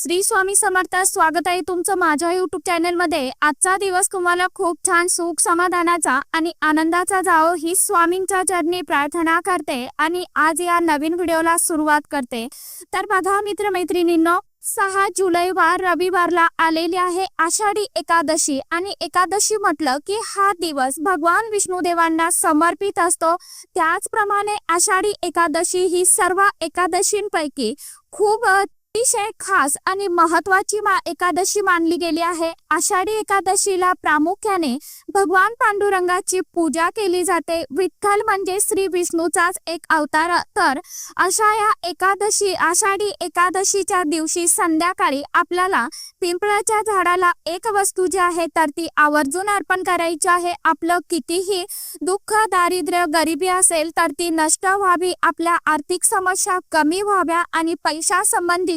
श्री स्वामी समर्थ स्वागत आहे तुमचं माझ्या युट्यूब चॅनलमध्ये आजचा दिवस तुम्हाला खूप छान सुख समाधानाचा आणि आनंदाचा जावो ही स्वामींच्या चरणी प्रार्थना करते आणि आज या नवीन व्हिडिओला सुरुवात करते. तर बघा मित्रमैत्रिणींनो सहा जुलै वार रविवारला आलेली आहे आषाढी एकादशी. आणि एकादशी म्हटलं की हा दिवस भगवान विष्णुदेवांना समर्पित असतो. त्याचप्रमाणे आषाढी एकादशी ही सर्व एकादशींपैकी खूप अतिशय खास आणि महत्वाची मा एकादशी मानली गेली आहे. आषाढी एकादशीला प्रामुख्याने भगवान पांडुरंगाची पूजा केली जाते. विठ्ठल म्हणजे श्री विष्णूचाच एक अवतार. तर अशा या एकादशी आषाढी एकादशीच्या दिवशी संध्याकाळी आपल्याला पिंपळाच्या झाडाला एक वस्तू जी आहे तर ती आवर्जून अर्पण करायची आहे. आपलं कितीही दुःख दारिद्र्य गरिबी असेल तर ती नष्ट व्हावी. आपल्या आर्थिक समस्या कमी व्हाव्या आणि पैशा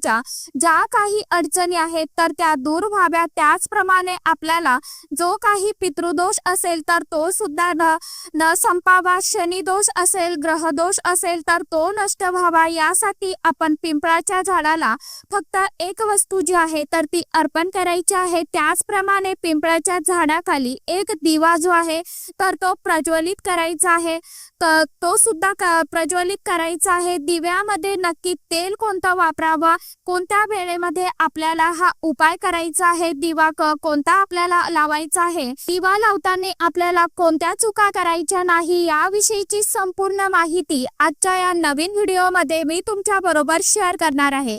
गोष्टीच्या ज्या काही अडचणी आहेत तर त्या दूर व्हाव्या त्याचप्रमाणे आपल्याला जो काही पितृदोष असेल तर तो सुद्धा न न संपावा. शनिदोष असेल ग्रहदोष असेल तर तो नष्ट व्हावा. यासाठी आपण पिंपळाच्या झाडाला फक्त एक वस्तू जी आहे तर ती अर्पण करायची आहे. त्याचप्रमाणे पिंपळाच्या झाडाखाली एक दिवा जो आहे तर तो प्रज्वलित करायचा आहे. तो सुद्धा प्रज्वलित करायचा आहे? दिव्यामध्ये नक्की तेल कोणतं वापरावं? कोणत्या वेळेमध्ये आपल्याला हा उपाय करायचा आहे? दिवा कोणता आपल्याला लावायचा आहे? दिवा लावताना आपल्याला कोणत्या चुका करायच्या नाही? याविषयीची संपूर्ण माहिती आजच्या या नवीन व्हिडिओमध्ये मी तुमच्या बरोबर शेअर करणार आहे.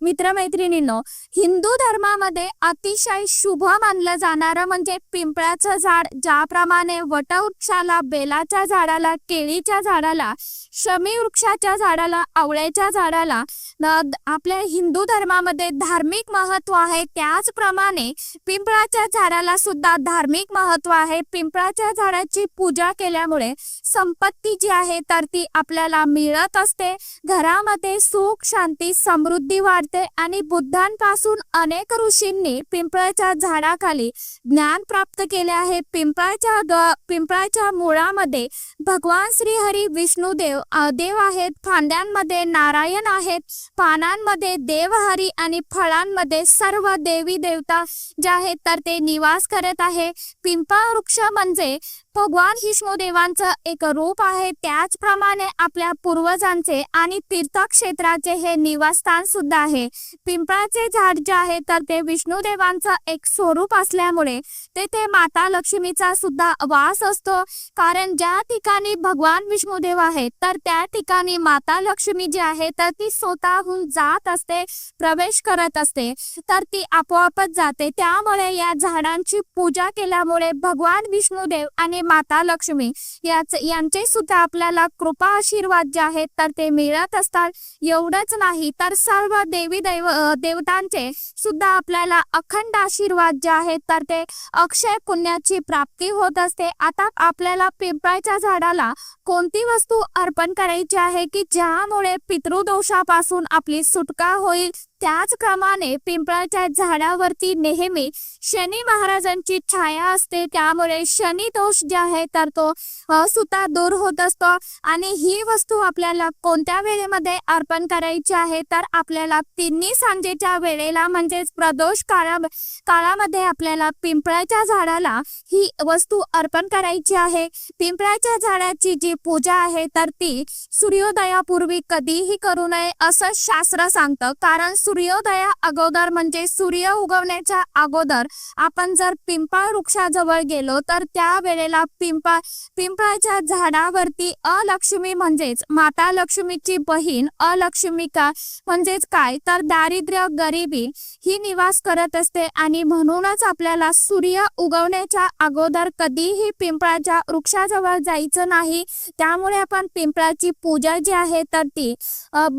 मित्रमैत्रिणींनो हिंदू धर्मामध्ये अतिशय शुभ मानलं जाणारं म्हणजे पिंपळाचं झाड ज्याप्रमाणे वटवृक्षाला बेलाच्या झाडाला केळीच्या झाडाला शमी वृक्षाच्या झाडाला आवळ्याच्या झाडाला आपल्या हिंदू धर्मामध्ये धार्मिक महत्त्व आहे. त्याचप्रमाणे पिंपळाच्या झाडाला सुद्धा धार्मिक महत्त्व आहे. पिंपळाच्या झाडाची पूजा केल्यामुळे संपत्ती जी आहे तर ती आपल्याला मिळत असते. घरामध्ये सुख शांती समृद्धी वाढते आणि बुद्धांपासून अनेक ऋषींनी पिंपळाच्या झाडाखाली ज्ञान प्राप्त केले आहे. पिंपळाच्या ग पिंपळाच्या मुळामध्ये भगवान श्री हरी विष्णुदेव देव आहेत फांद्यांमध्ये नारायण आहेत पानांमध्ये देवहरी आणि फळांमध्ये सर्व देवी देवता जे आहेत तर ते निवास करत आहे. पिंपळ वृक्ष म्हणजे भगवान विष्णुदेवांचं एक रूप आहे. त्याचप्रमाणे आपल्या पूर्वजांचे आणि तीर्थक्षेत्राचे हे निवासस्थान सुद्धा आहे. पिंपळाचे झाड जे आहे तर ते विष्णुदेवांचं एक स्वरूप असल्यामुळे तेथे माता लक्ष्मीचा सुद्धा वास असतो. कारण ज्या ठिकाणी भगवान विष्णुदेव आहेत तर त्या ठिकाणी माता लक्ष्मी जी आहे तर ती स्वतःहून जात असते प्रवेश करत असते. तर ती आपोआपच जाते. त्यामुळे या झाडांची पूजा केल्यामुळे भगवान विष्णुदेव आणि माता लक्ष्मी याच यांचे सुद्धा आपल्याला कृपा आशीर्वाद जे आहेत तर ते मिळत असतात. एवढंच नाही तर सर्व देवी देव देवतांचे सुद्धा आपल्याला अखंड आशीर्वाद जे आहेत तर ते अक्षय पुण्याची प्राप्ती होत असते. आता आपल्याला पिंपळाच्या झाडाला कोणती वस्तू अर्पण करायची आहे की ज्यामुळे पितृदोषापासून आपली सुटका होईल? त्याचप्रमाणे पिंपळाच्या झाडावरती नेहमी शनी महाराजांची छाया असते. त्यामुळे शनी दोष जे आहे तर तो सुता सुद्धा दूर होत असतो. आणि ही वस्तू आपल्याला कोणत्या वेळेमध्ये अर्पण करायची आहे तर आपल्याला तिन्ही सांजेच्या वेळेला म्हणजेच प्रदोष काळा काळामध्ये आपल्याला पिंपळाच्या झाडाला ही वस्तू अर्पण करायची आहे. पिंपळाच्या झाडाची जी पूजा आहे तर ती सूर्योदयापूर्वी कधीही करू नये असं शास्त्र सांगतं. कारण सूर्योदया अगोदर म्हणजे सूर्य उगवण्याच्या अगोदर आपण जर पिंपळ वृक्षाजवळ गेलो तर त्या वेळेला पिंपळ पिंपळाच्या झाडावरती अलक्ष्मी म्हणजेच माता लक्ष्मीची बहीण अलक्ष्मिका म्हणजेच काय? तर दारिद्र्य गरिबी ही निवास करत असते आणि म्हणूनच आपल्याला सूर्य उगवण्याच्या अगोदर कधीही पिंपळाच्या वृक्षाजवळ जायचं नाही. त्यामुळे आपण पिंपळाची पूजा जी आहे तर ती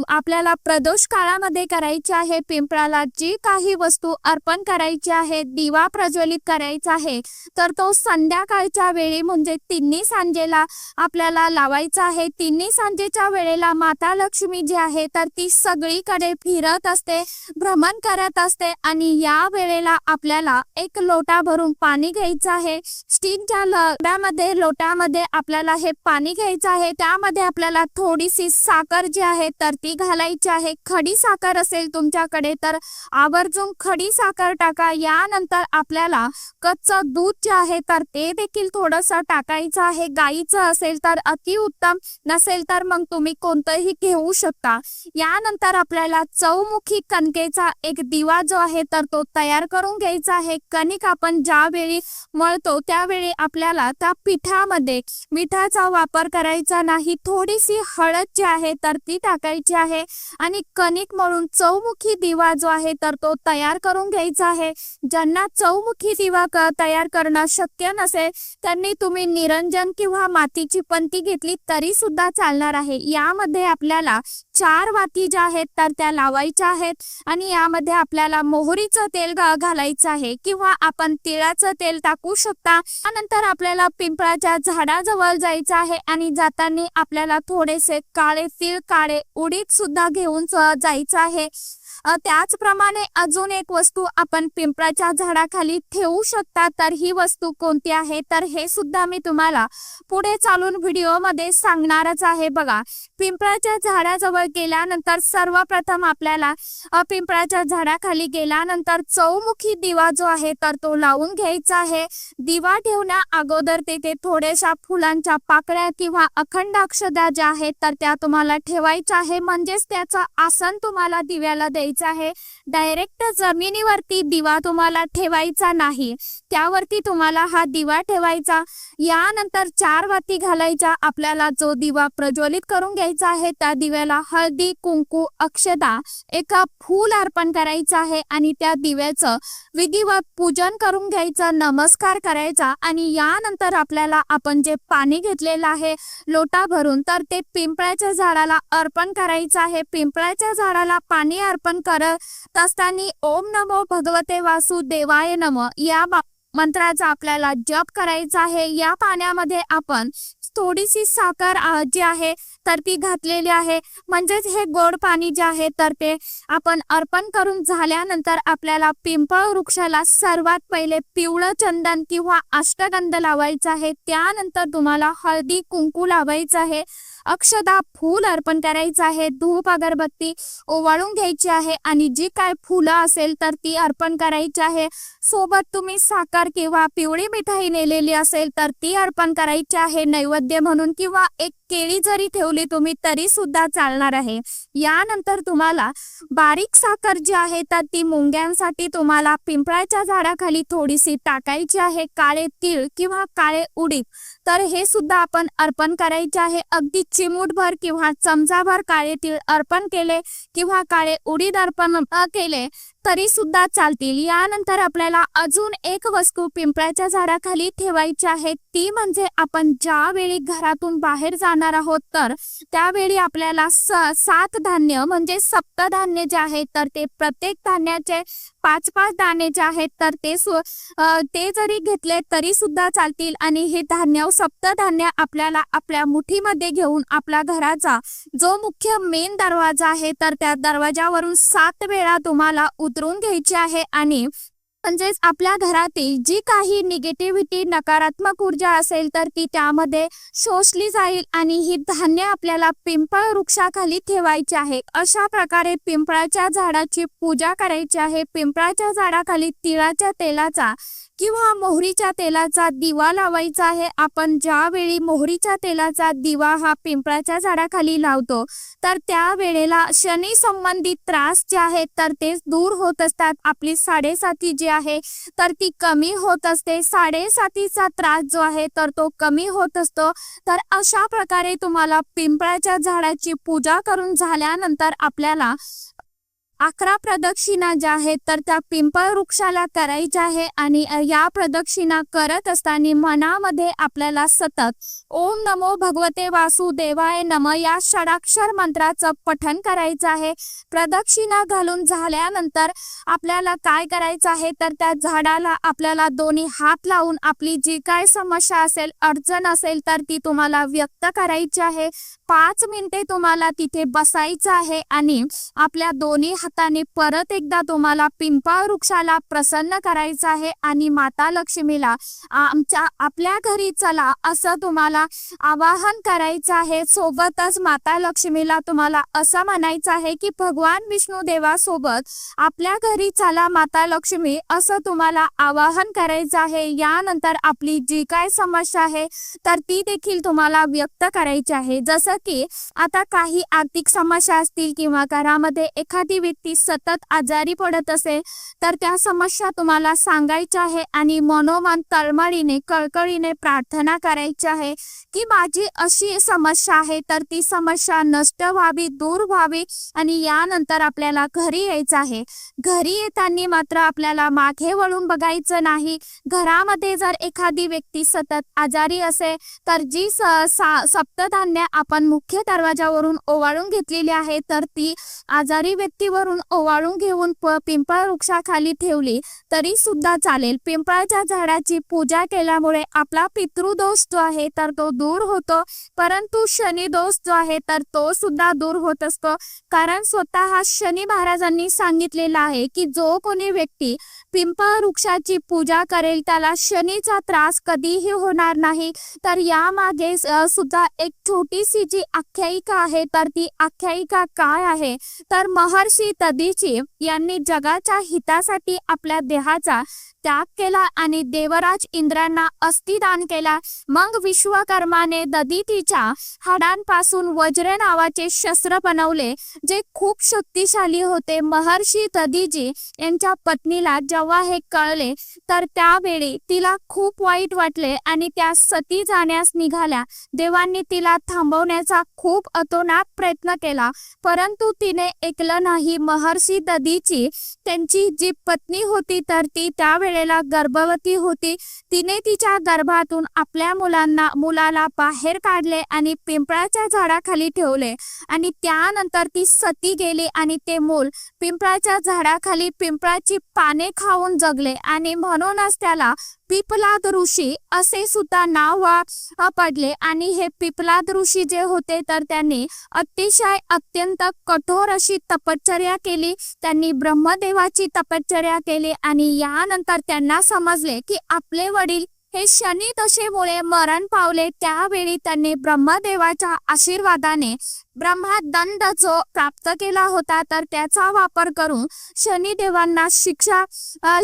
आपल्याला प्रदोष काळामध्ये करायची आहे. पिंपळाला जी काही वस्तू अर्पण करायची आहे दिवा प्रज्वलित करायचा आहे तर तो संध्याकाळच्या वेळी म्हणजे तिन्ही सांजेला आपल्याला लावायचा आहे. तिन्ही सांजेच्या वेळेला माता लक्ष्मी जी आहे तर ती सगळीकडे फिरत असते भ्रमण करत असते आणि या वेळेला आपल्याला एक लोटा भरून पाणी घ्यायचं आहे. स्टीलच्या लग्नामध्ये लोटामध्ये आपल्याला हे पाणी घ्यायचं आहे. त्यामध्ये आपल्याला थोडीशी साखर जी आहे तर ती घालायची आहे. खडी साखर असेल तुम तुमच्याकडे तर आवर्जून खडी साखर टाका. यानंतर आपल्याला कच्चं दूध जे आहे तर ते देखील थोडस टाकायचं आहे. गाईचं असेल तर अतिउत्तम नसेल तर मग तुम्ही कोणतंही घेऊ शकता. यानंतर आपल्याला चौमुखी कणकेचा एक दिवा जो आहे तर तो तयार करून घ्यायचा आहे. कणिक आपण ज्यावेळी मळतो त्यावेळी आपल्याला त्या पिठामध्ये मिठाचा वापर करायचा नाही. थोडीशी हळद जी आहे तर ती टाकायची आहे. आणि कणिक मळून चौमुखी दिवा जो आहे तर तो तयार करून घ्यायचा आहे. ज्यांना चौमुखी दिवा तयार करणं शक्य नसेल त्यांनी तुम्ही निरंजन किंवा मातीची पंती घेतली तरी सुद्धा चालणार आहे. यामध्ये आपल्याला चार वाती ज्या आहेत तर त्या लावायच्या आहेत. आणि यामध्ये आपल्याला मोहरीचं तेल घालायचं आहे. किंवा आपण तिळाचं तेल टाकू शकता. त्यानंतर आपल्याला पिंपळाच्या झाडाजवळ जायचं आहे. आणि जाताना आपल्याला थोडेसे काळे तीळ काळे उडीद सुद्धा घेऊन जायचं आहे. त्याचप्रमाणे अजून एक वस्तू आपण पिंपळाच्या झाडाखाली ठेवू शकता तर ही वस्तू कोणती आहे? तर हे सुद्धा मी तुम्हाला पुढे चालून व्हिडिओमध्ये सांगणारच आहे बघा. पिंपळाच्या झाडाजवळ गेल्यानंतर सर्वप्रथम आपल्याला पिंपळाच्या झाडाखाली गेल्यानंतर चौमुखी दिवा जो आहे तर तो लावून घ्यायचा आहे. दिवा ठेवण्या अगोदर तेथे थोड्याशा फुलांच्या पाकळ्या किंवा अखंड अक्षदा ज्या आहेत तर त्या तुम्हाला ठेवायच्या आहे. म्हणजेच त्याचं आसन तुम्हाला दिव्याला द्यायचं आहे. डायरेक्ट जमिनीवरती दिवा तुम्हाला ठेवायचा नाही. त्यावरती तुम्हाला हा दिवा ठेवायचा. यानंतर चार वाती घालायच्या आपल्याला जो दिवा प्रज्वलित करून घ्यायचा आहे त्या दिव्याला. हळदी कुंकू अक्षदा एका फूल अर्पण करायचं आहे आणि त्या दिव्याचं विधिवत पूजन करून घ्यायचं नमस्कार करायचा आणि यानंतर आपल्याला आपण जे पाणी घेतलेलं आहे लोटा भरून तर ते पिंपळाच्या झाडाला अर्पण करायचं आहे. पिंपळाच्या झाडाला पाणी अर्पण करत असताना ओम नमो भगवते वासुदेवाय नम या मंत्राचा आपल्याला जप करायचा आहे. या पाण्यामध्ये आपण थोडीशी साखर जी आहे तर ती घातलेली आहे. म्हणजेच हे गोड पाणी जे आहे तर ते आपण अर्पण करून झाल्यानंतर आपल्याला पिंपळ वृक्षाला सर्वात पहिले पिवळं चंदन किंवा अष्टगंध लावायचं आहे. त्यानंतर तुम्हाला हळदी कुंकू लावायचं आहे. अक्षदा फूल अर्पण करायचं आहे धूप अगरबत्ती ओवाळून घ्यायची आहे आणि जी काय फुलं असेल तर ती अर्पण करायची आहे. सोबत तुम्ही साखर किंवा पिवळी मिठाई नेलेली असेल तर ती अर्पण करायची आहे नैवेद्य म्हणून किंवा एक केळी जरी ठेवली तुम्ही तरी सुद्धा चालणार आहे. यानंतर तुम्हाला बारीक साखर जी आहे तर ती मुंग्यांसाठी तुम्हाला पिंपळाच्या झाडाखाली थोडीशी टाकायची आहे. काळे तीळ किंवा काळे उडीद. तर हे सुद्धा आपण अर्पण करायचे आहे. अगदी चिमूटभर किंवा चमचाभर काळे तीळ अर्पण केले किंवा काळे उडीद अर्पण केले तरी सुद्धा चालतील. यानंतर आपल्याला अजून एक वस्तू पिंपळाच्या झाडाखाली ठेवायची आहे. ती म्हणजे आपण ज्यावेळी घरातून बाहेर जाणार आहोत तर त्यावेळी आपल्याला सात धान्य म्हणजे सप्तधान्य जे आहे तर ते प्रत्येक धान्याचे पाच पाच दाणे जे आहेत तर ते ते जरी घेतले तरी सुद्धा चालतील. आणि हे धान्य सप्तधान्य आपल्याला आपल्या मुठीमध्ये घेऊन आपल्या घराचा जो मुख्य मेन दरवाजा आहे तर त्या दरवाजावरून सात वेळा तुम्हाला उतरून घ्यायची आहे. आणि म्हणजेच आपल्या घरातील जी काही निगेटिव्हिटी नकारात्मक ऊर्जा असेल तर ती त्यामध्ये शोषली जाईल आणि ही धान्य आपल्याला पिंपळ वृक्षाखाली ठेवायची आहे. अशा प्रकारे पिंपळाच्या झाडाची पूजा करायची आहे. पिंपळाच्या झाडाखाली तिळाच्या तेलाचा किंवा मोहरीच्या तेलाचा दिवा लावायचा आहे. आपण ज्यावेळी मोहरीच्या तेलाचा दिवा हा पिंपळाच्या झाडाखाली लावतो तर त्या वेळेला शनी संबंधित त्रास जे आहेत तर ते दूर होत असतात. आपली साडेसाती जी आहे तर ती कमी होत असते. साडेसातीचा त्रास जो आहे तर तो कमी होत असतो. तर अशा प्रकारे तुम्हाला पिंपळाच्या झाडाची पूजा करून झाल्यानंतर आपल्याला अकरा प्रदक्षिणा ज्या आहेत तर त्या पिंपळ वृक्षाला करायच्या आहे आणि या प्रदक्षिणा करत असताना मनामध्ये आपल्याला सतत ओम नमो भगवते वासुदेवाय नम या षडाक्षर मंत्राचं पठन करायचं आहे. प्रदक्षिणा घालून झाल्यानंतर आपल्याला काय करायचं आहे तर त्या झाडाला आपल्याला दोन्ही हात लावून आपली जी काय समस्या असेल अडचण असेल तर ती तुम्हाला व्यक्त करायची आहे. पाच मिनिटे तुम्हाला तिथे बसायचं आहे आणि आपल्या दोन्ही हाताने परत एकदा तुम्हाला पिंपळ वृक्षाला प्रसन्न करायचं आहे आणि माता लक्ष्मीला आमच्या आपल्या घरी चला असं तुम्हाला आवाहन करायचं आहे. सोबतच माता लक्ष्मीला तुम्हाला असं म्हणायचं आहे की भगवान विष्णू देवासोबत आपल्या घरी चला माता लक्ष्मी असं तुम्हाला आवाहन करायचं आहे. यानंतर आपली जी काय समस्या आहे तर ती देखील तुम्हाला व्यक्त करायची आहे. जसं की आता काही आर्थिक समस्या असतील किंवा घरामध्ये एखादी व्यक्ती सतत आजारी पडत असेल तर त्या समस्या तुम्हाला सांगायच्या आहे आणि मनोमन तळमळीने कळकळीने प्रार्थना करायची आहे की माझी अशी समस्या आहे तर ती समस्या नष्ट व्हावी दूर व्हावी आणि यानंतर आपल्याला घरी यायचं आहे. घरी येताना मात्र आपल्याला मागे वळून बघायचं नाही. घरामध्ये जर एखादी व्यक्ती सतत आजारी असेल तर जी स सप्तधान्य आपण मुख्य दरवाजावरून ओवाळून घेतलेली आहे तर ती आजारी व्यक्तीवरून ओवाळून घेऊन पिंपळ वृक्षाखाली ठेवली तरी सुद्धा चालेल. पिंपळाच्या झाडाची पूजा केल्यामुळे आपला पितृदोष जो आहे तर तो दूर होतो. परंतु शनी दोष जो आहे तर तो सुद्धा दूर होत असतो. कारण स्वतः शनी महाराजांनी सांगितलेला आहे की जो कोणी व्यक्ती पिंपळ वृक्षाची पूजा करेल त्याला शनीचा त्रास कधीही होणार नाही. तर यामागे सुद्धा एक छोटीशी जी आख्यायिका आहे तर ती आख्यायिका काय आहे? तर महर्षी तदीची यांनी जगाच्या हितासाठी आपल्या देहाचा त्याग केला आणि देवराज इंद्रांना अस्थिदान केला. मग विश्वकर्माने ददितीच्या हाडांपासून वज्र नावाचे शस्त्र बनवले जे खूप शक्तिशाली होते. महर्षी ददीजी यांच्या पत्नीला जेव्हा हे कळले तर त्यावेळी तिला खूप वाईट वाटले आणि त्या सती जाण्यास निघाल्या. देवांनी तिला थांबवण्याचा खूप अतोनात प्रयत्न केला परंतु तिने ऐकलं नाही. महर्षी ददीची त्यांची जी पत्नी होती तर ती त्यावेळी वेळेला गर्भवती होती. तिने तिच्या गर्भातून आपल्या मुलांना मुलाला बाहेर काढले आणि पिंपळाच्या झाडाखाली ठेवले. आणि त्यानंतर ती सती गेली आणि ते मूल पिंपळाच्या झाडाखाली पिंपळाची पाने खाऊन जगले. आणि म्हणूनच त्याला पिपलाद ऋषी असे सुद्धा नाव पडले. आणि हे पिपलाद ऋषी जे होते तर त्यांनी अतिशय अत्यंत कठोर अशी तपश्चर्या केली. त्यांनी ब्रह्मदेवाची तपश्चर्या केली आणि यानंतर त्यांना समजले की आपले वडील हे शनी दशेमुळे मरण पावले. त्यावेळी त्यांनी ब्रह्मदेवाच्या आशीर्वादाने ब्रह्मदंड जो प्राप्त केला होता तर त्याचा वापर करून शनिदेवांना शिक्षा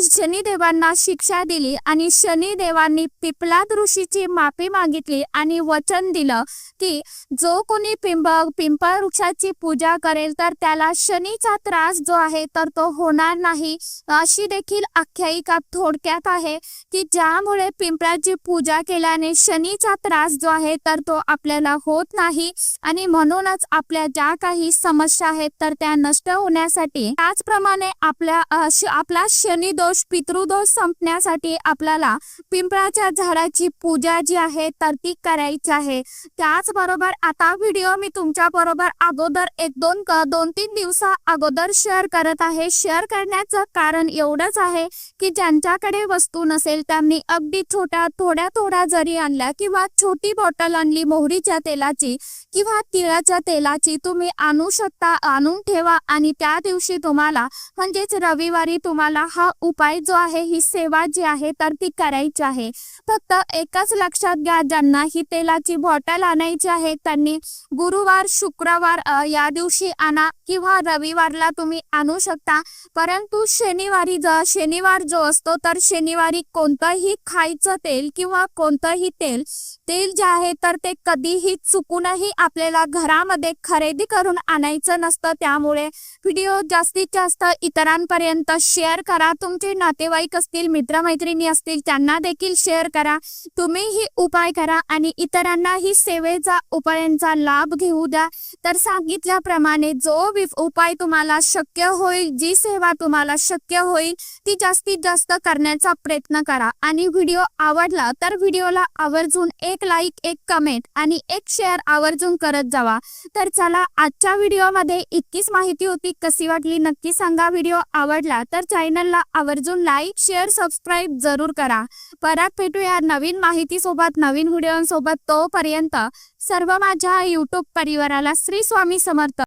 शनिदेवांना शिक्षा दिली आणि शनिदेवांनी पिपलाद ऋषीची माफी मागितली आणि वचन दिलं की जो कोणी पिंप पिंपळ वृक्षाची पूजा करेल तर त्याला शनीचा त्रास जो आहे तर तो होणार नाही. अशी देखील आख्यायिका थोडक्यात आहे की ज्यामुळे पिंपळाची पूजा केल्याने शनीचा त्रास जो आहे तर तो आपल्याला होत नाही. आणि म्हणूनच आपल्या ज्या काही समस्या आहेत तर त्या नष्ट होण्यासाठी त्याचप्रमाणे आपल्या आपला शनी दोष पितृदोष संपण्यासाठी आपल्याला पिंपळाच्या झाडाची पूजा जी आहे तर ती करायची आहे. त्याचबरोबर आता व्हिडिओ मी तुमच्या बरोबर अगोदर एक दोन दोन तीन दिवसा अगोदर शेअर करत आहे. शेअर करण्याचं कारण एवढंच आहे की ज्यांच्याकडे वस्तू नसेल त्यांनी अगदी छोट्या थोड्या थोड्या जरी आणल्या किंवा छोटी बॉटल आणली मोहरीच्या तेलाची किंवा तिळाच्या तेलाची तुम्ही आणू शकता आणून ठेवा आणि त्या दिवशी तुम्हाला म्हणजेच रविवारी तुम्हाला हा उपाय जो आहे ही सेवा जी आहे तर ती करायची आहे. फक्त एकच लक्षात घ्या ज्यांना ही तेलाची बॉटल आणायची आहे त्यांनी गुरुवार शुक्रवार या दिवशी आणा. किंवा रविवारला तुम्ही आणू शकता. परंतु शनिवारी जर शनिवार जो असतो तर शनिवारी कोणतंही खायचं तेल किंवा कोणतंही तेल तेल जे आहे तर ते कधीही चुकूनही आपल्याला घरामध्ये खरेदी करून आणायचं नसतं. त्यामुळे व्हिडिओ जास्तीत जास्त इतरांपर्यंत शेअर करा. तुमचे नातेवाईक असतील मित्रमैत्रिणी असतील त्यांना देखील शेअर करा. तुम्ही ही उपाय करा आणि इतरांना ही सेवेचा उपायांचा लाभ घेऊ द्या. तर सांगितल्याप्रमाणे जो उपाय तुम्हाला शक्य होईल जी सेवा तुम्हाला शक्य होईल ती जास्तीत जास्त करण्याचा प्रयत्न करा. आणि व्हिडिओ आवडला तर व्हिडिओला आवर्जून एक लाईक एक कमेंट आणि एक शेअर आवर्जून करत जावा. तर चला आजच्या व्हिडिओमध्ये इतकीच माहिती होती. कशी वाटली नक्की सांगा. व्हिडिओ आवडला तर चॅनलला आवर्जून लाईक शेअर सबस्क्राईब जरूर करा. परत भेटूया नवीन माहिती सोबत नवीन व्हिडिओसोबत तोपर्यंत सर्व माझ्या युट्यूब परिवाराला श्री स्वामी समर्थ.